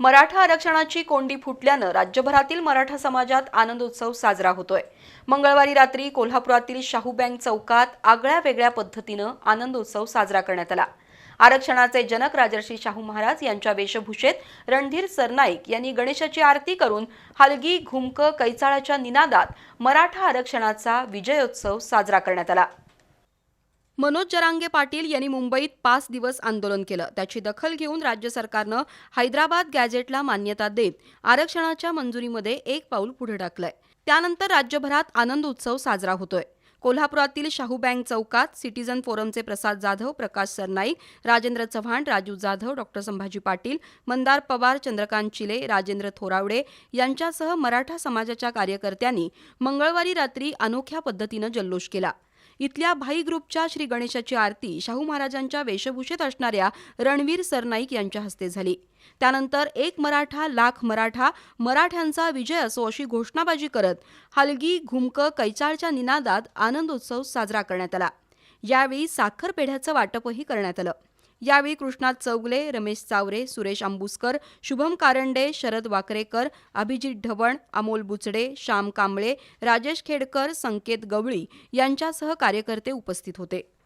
मराठा आरक्षणाची कोंडी फुटल्यानं राज्यभरातील मराठा समाजात आनंदोत्सव साजरा होतोय. मंगळवारी रात्री कोल्हापुरातील शाहू बँक चौकात आगळ्या वेगळ्या पद्धतीनं आनंदोत्सव साजरा करण्यात आला. आरक्षणाचे जनक राजर्षी शाहू महाराज यांच्या वेशभूषेत रणधीर सरनाईक यांनी गणेशाची आरती करून हलगी घुमक कैचाळाच्या निनादात मराठा आरक्षणाचा विजयोत्सव साजरा करण्यात आला. मनोज जरांगे पाटील यांनी मुंबईत पाच दिवस आंदोलन केलं. त्याची दखल घेऊन राज्य सरकारनं हैदराबाद गॅझेटला मान्यता देत आरक्षणाच्या मंजुरीमध्ये एक पाऊल पुढे टाकलंय. त्यानंतर राज्यभरात आनंद उत्सव साजरा होतोय. कोल्हापुरातील शाहू बँक चौकात सिटीजन फोरमचे प्रसाद जाधव प्रकाश सरनाईक राजेंद्र चव्हाण राजू जाधव डॉक्टर संभाजी पाटील मंदार पवार चंद्रकांत चिले राजेंद्र थोरावडे यांच्यासह मराठा समाजाच्या कार्यकर्त्यांनी मंगळवारी रात्री अनोख्या पद्धतीनं जल्लोष केला. इथल्या भाई ग्रुपच्या श्री गणेशाची आरती शाहू महाराजांच्या वेशभूषेत असणाऱ्या रणवीर सरनाईक यांच्या हस्ते झाली. त्यानंतर एक मराठा लाख मराठा मराठ्यांचा विजय असो अशी घोषणाबाजी करत हलगी घुमक कैचाळच्या निनादात आनंदोत्सव साजरा करण्यात आला. यावेळी साखर पेढ्याचं वाटपही करण्यात आलं. यावेळी कृष्णा चौगले रमेश चावरे सुरेश आंबुसकर शुभम कारंडे शरद वाकरेकर अभिजित ढवण अमोल बुचडे श्याम कांबळे राजेश खेडकर संकेत गवळी यांच्यासह कार्यकर्ते उपस्थित होते.